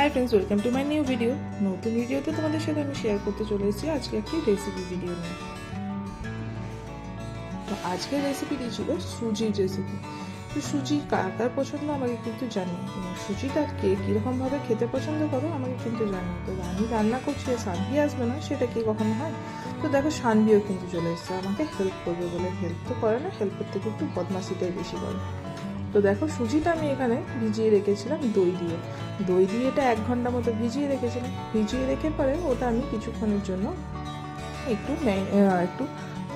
Hi friends welcome to my new video নতুন ভিডিওতে তোমাদের সাথে আমি শেয়ার করতে চলে এসেছি আজকে একটি রেসিপি ভিডিও নিয়ে। তো আজকের রেসিপিটি ছিল সুজির রেসিপি তো সুজি কার কার পছন্দ আমাকে কিন্তু জানিও। এবং সুজিটা কে কীরকমভাবে খেতে পছন্দ করো আমাকে কিন্তু জানিও। তো আমি রান্না করছি সানভি আসবে না, সেটা কি কখনো হয়? তো দেখো সানভিও কিন্তু চলে এসছে। আমাকে হেল্প করবে বলে হেল্প তো করে না হেল্প করতে কিন্তু বদমাসিটাই বেশি করে। তো দেখো সুজিটা আমি এখানে ভিজিয়ে রেখেছিলাম দই দিয়ে। দই দিয়ে এটা এক ঘণ্টা মতো ভিজিয়ে রেখেছিলাম। ভিজিয়ে রেখে পরে ওটা আমি কিছুক্ষণের জন্য একটু একটু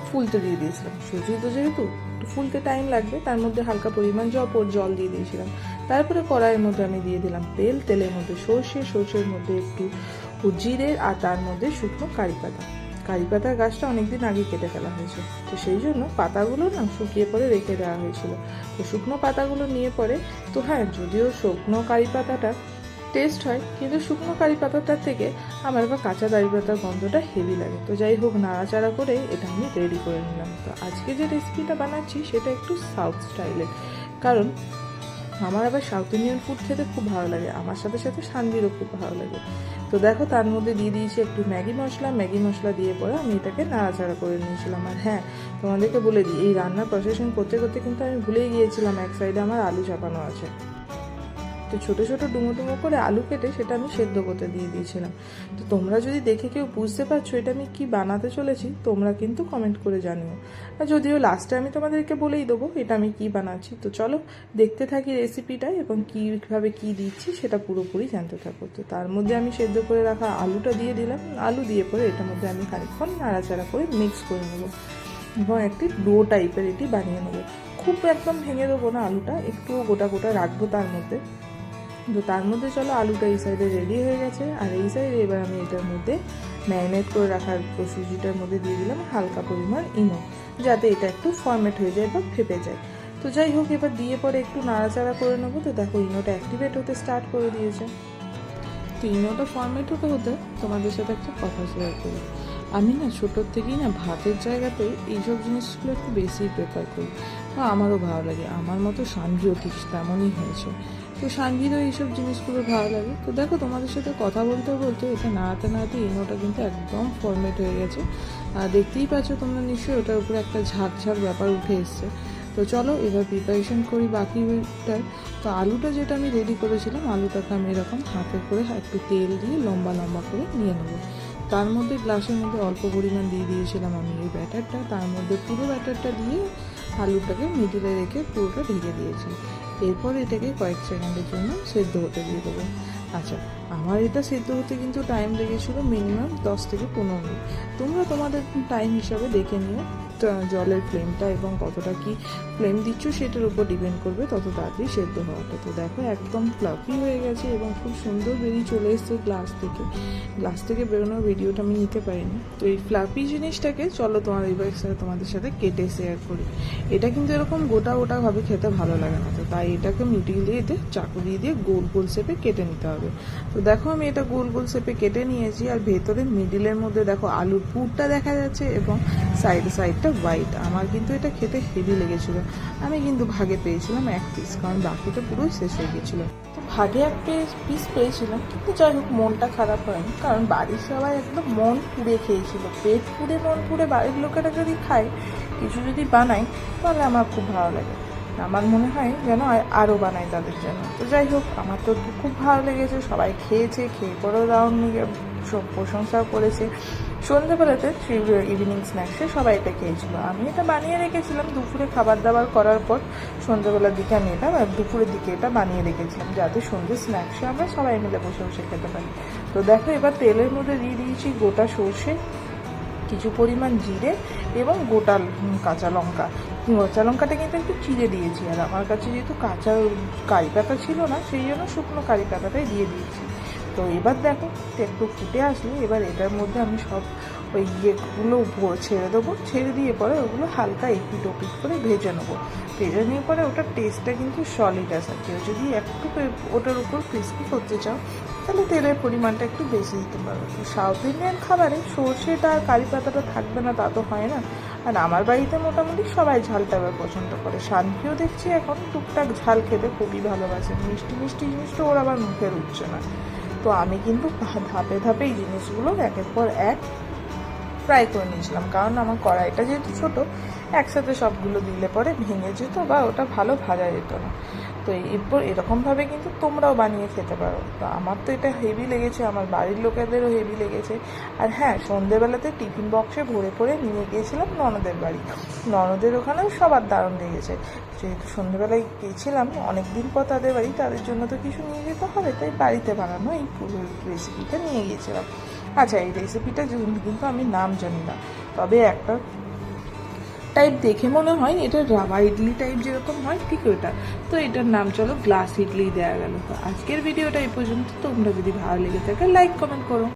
ফুলতে দিয়ে দিয়েছিলাম। সুজি তো যেহেতু একটু ফুলতে টাইম লাগবে, তার মধ্যে হালকা পরিমাণ জল জল দিয়ে দিয়েছিলাম। তারপরে কড়াইয়ের মধ্যে আমি দিয়ে দিলাম তেল। তেলের মধ্যে সর্ষে, সর্ষের মধ্যে একটু জিরে আর তার মধ্যে শুকনো কারি পাতা। কারি পাতার গাছটা অনেকদিন আগে কেটে ফেলা হয়েছে। তো সেই জন্য পাতাগুলো না শুকিয়ে পরে রেখে দেওয়া হয়েছিল। তো শুকনো পাতাগুলো নিয়ে পরে তো হ্যাঁ যদিও শুকনো কারি পাতাটা টেস্ট হয়, কিন্তু শুকনো কারি পাতাটার থেকে আমার বা কাঁচা কারি পাতার গন্ধটা হেভি লাগে। তো যাই হোক, নাড়াচাড়া করে এটা আমি রেডি করে নিলাম। তো আজকে যে রেসিপিটা বানাচ্ছি সেটা একটু সাউথ স্টাইলের কারণ আমার আবার সাউথ ইন্ডিয়ান ফুড খেতে খুব ভালো লাগে। আমার সাথে সাথে সান্দিরও খুব ভালো লাগে। তো দেখো, তার মধ্যে দিয়ে দিয়েছি একটু ম্যাগি মশলা। ম্যাগি মশলা দিয়ে পরে আমি এটাকে নাড়াচাড়া করে নিয়েছিলাম। আর হ্যাঁ তোমাদেরকে বলে দিই, এই রান্নার প্রসেসিং করতে করতে কিন্তু আমি ভুলেই গিয়েছিলাম। এক সাইডে আমার আলু চাপানো আছে। তো ছোটো ছোটো ডুমো ডুমো করে আলু কেটে সেটা আমি সেদ্ধ করতে দিয়ে দিয়েছিলাম। তো তোমরা যদি দেখে কেউ বুঝতে পারছ এটা আমি কি বানাতে চলেছি, তোমরা কিন্তু কমেন্ট করে জানিও। আর যদিও লাস্টে আমি তোমাদেরকে বলেই দেবো এটা আমি কি বানাচ্ছি। তো চলো দেখতে থাকি রেসিপিটা এবং কীভাবে কি দিচ্ছি সেটা পুরোপুরি জানতে থাকো। তো তার মধ্যে আমি সেদ্ধ করে রাখা আলুটা দিয়ে দিলাম। আলু দিয়ে পরে এটার মধ্যে আমি খানিকক্ষণ নাড়াচাড়া করে মিক্স করে নেব এবং একটি ডো টাইপের এটি বানিয়ে নেব। খুব একদম ভেঙে দেবো না আলুটা একটু গোটা গোটা রাখব তার মধ্যে। তো তার মধ্যে চলো আলুটা এই সাইডে রেডি হয়ে গেছে। আর এই সাইডে এবার আমি এটার মধ্যে ম্যারিনেট করে রাখার সুজিটার মধ্যে দিয়ে দিলাম হালকা পরিমাণ ইনো, যাতে এটা একটু ফর্মেট হয়ে যায় বা ফেপে যায়। তো যাই হোক, এবার দিয়ে পরে একটু নাড়াচাড়া করে নেব। তো দেখো, ইনোটা অ্যাক্টিভেট হতে স্টার্ট করে দিয়েছে। তো ইনোটা ফর্মেট হতে হতে তোমাদের সাথে একটা কথা শেয়ার করি। আমি না ছোটোর থেকেই না ভাতের জায়গাতে এইসব জিনিসগুলো একটু বেশি প্রেফার করি। বা আমারও ভালো লাগে। আমার মতো সানভিও ঠিক তেমনই হয়েছে। তো সানভিরও এইসব জিনিসগুলো ভালো লাগে। তো দেখো, তোমাদের সাথে কথা বলতে বলতে এটা নাড়াতে নাড়াতে ইনোটা কিন্তু একদম ফর্মেট হয়ে গেছে। আর দেখতেই পাচ্ছ তোমরা নিশ্চয়ই ওটার উপরে একটা ঝাঁক ঝাঁক ব্যাপার উঠে এসছে। তো চলো, এবার প্রিপারেশন করি বাকিটার তো আলুটা যেটা আমি রেডি করেছিলাম আলুটাকে আমি এরকম হাতে করে একটু তেল দিয়ে লম্বা লম্বা করে নিয়ে নেব। তার মধ্যে গ্লাসের মধ্যে অল্প পরিমাণ দিয়ে দিয়েছিলাম আমি এই ব্যাটারটা তার মধ্যে পুরো ব্যাটারটা দিয়ে আলুটাকে মিডিলে রেখে পুরোটা ঢেকে দিয়েছি। এরপর এটাকে কয়েক সেকেন্ডের জন্য সেদ্ধ হতে দিয়ে দেবো। আচ্ছা আমার এটা সেদ্ধ হতে কিন্তু টাইম লেগেছিলো মিনিমাম দশ থেকে পনেরো মিনিট। তোমরা তোমাদের টাইম হিসাবে দেখে নিও জলের ফ্লেমটা এবং কতটা কি ফ্লেম দিচ্ছ সেটার উপর ডিপেন্ড করবে তত তাড়াতাড়ি সেদ্ধ হওয়াটা। তো দেখো একদম ফ্লাফি হয়ে গেছে এবং খুব সুন্দর বেরিয়ে চলে এসছে গ্লাস থেকে। গ্লাস থেকে বেরোনোর ভিডিওটা আমি নিতে পারিনি। তো এই ফ্লাফি জিনিসটাকে চলো তোমার এবার সাথে তোমাদের সাথে কেটে শেয়ার করি। এটা কিন্তু এরকম গোটা গোটাভাবে খেতে ভালো লাগে না। তো তাই এটাকে মিডিল দিয়ে দিয়ে, চাকু দিয়ে দিয়ে গোল গোল শেপে কেটে নিতে হবে। তো দেখো আমি এটা গোল গোল শেপে কেটে নিয়েছি, আর ভেতরে মিডিলের মধ্যে দেখো আলুর পুরটা দেখা যাচ্ছে এবং সাইড সাইডটা হোয়াইট আমার কিন্তু এটা খেতে হেভি লেগেছিলো। আমি কিন্তু ভাগে পেয়েছিলাম এক পিস কারণ বাকিটা পুরোই শেষ হয়ে গেছিল। তো ভাগে এক পিস পেয়েছিলাম, কিন্তু যাই হোক, মনটা খারাপ হয়নি, কারণ বাড়ির সবাই একদম মন পুড়ে খেয়েছিল। পেট পুড়ে মন পুড়ে বাড়ির লোকেরা যদি খায়, কিছু যদি বানাই তাহলে আমার খুব ভালো লাগে। আমার মনে হয় যেন আরও বানাই তাদের জন্য। তো যাই হোক, আমার তো খুব ভালো লেগেছে, সবাই খেয়েছে, খেয়ে পরেও নিয়ে সব প্রশংসাও করেছে। সন্ধ্যেবেলাতে ইভিনিং স্ন্যাক্সে সবাই এটা খেয়েছিল। আমি এটা বানিয়ে রেখেছিলাম, দুপুরে খাবার দাবার করার পর সন্ধ্যেবেলার দিকে আমি এটা দুপুরের দিকে এটা বানিয়ে রেখেছিলাম, যাতে সন্ধ্যে স্ন্যাক্সে আমরা সবাই মিলে বসে বসে খেতে পারি। তো দেখো, এবার তেলের মধ্যে দিয়ে দিয়েছি গোটা সর্ষে, কিছু পরিমাণ জিরে এবং গোটা কাঁচা লঙ্কা। কাঁচা লঙ্কাটা কিন্তু একটু চিড়ে দিয়েছি, আর আমার কাছে যেহেতু কাঁচা কারি পাতা ছিল না, সেই জন্য শুকনো কারি পাতাটাই দিয়ে দিয়েছি। তো এবার দেখো, একটু ফুটে আসলে এবার এটার মধ্যে আমি সব ওই ইয়েগুলো ছেড়ে দেবো, ছেড়ে দিয়ে পরে ওগুলো হালকা এপিট ওপিট করে ভেজে নেব। ভেজে নিয়ে পরে ওটার টেস্টটা কিন্তু সলিড আসে কেউ যদি একটু ওটার উপর ক্রিস্পি করতে চাও, তাহলে তেলের পরিমাণটা একটু বেশি দিতে পারো। সাউথ ইন্ডিয়ান খাবারে সর্ষেটা আর কারি পাতাটা থাকবে না, তা তো হয় না। আর আমার বাড়িতে মোটামুটি সবাই ঝালটা এবার পছন্দ করে। শান্তিও দেখছি এখন টুকটাক ঝাল খেতে খুবই ভালোবাসে। মিষ্টি মিষ্টি জিনিসটা ওর আবার মুখে উঠছে না তো আমি কিন্তু ধাপে ধাপে এই জিনিসগুলো একের পর এক ফ্রাই করে নিয়েছিলাম। কারণ আমার কড়াইটা যেহেতু ছোট, একসাথে সবগুলো দিলে পরে ভেঙে যেত বা ওটা ভালো ভাজা যেত না। তো এরপর এরকমভাবে কিন্তু তোমরাও বানিয়ে খেতে পারো। তো আমার তো এটা হেভি লেগেছে, আমার বাড়ির লোকেদেরও হেভি লেগেছে। আর হ্যাঁ সন্ধেবেলাতে টিফিন বক্সে ভরে ভরে নিয়ে গিয়েছিলাম ননদের বাড়ি। ননদের ওখানেও সবার দারুণ লেগেছে। যেহেতু সন্ধেবেলায় গিয়েছিলাম অনেক দিন পর তাদের বাড়ি, তাদের জন্য তো কিছু নিয়ে যেতে হবে, তাই বাড়িতে বানানো এই পুরো রেসিপিটা নিয়ে গিয়েছিলাম। আচ্ছা এই রেসিপিটা কিন্তু আমি নাম জানি না। তবে একটা টাইপ দেখে মনে হয় এটা রাবা ইডলি টাইপ যেরকম হয়, ঠিক ওটা তো এটার নাম চলো গ্লাস ইডলি দেওয়া গেল। তো আজকের ভিডিওটা এই পর্যন্ত। তোমরা যদি ভালো লেগে থাকে লাইক কমেন্ট করো।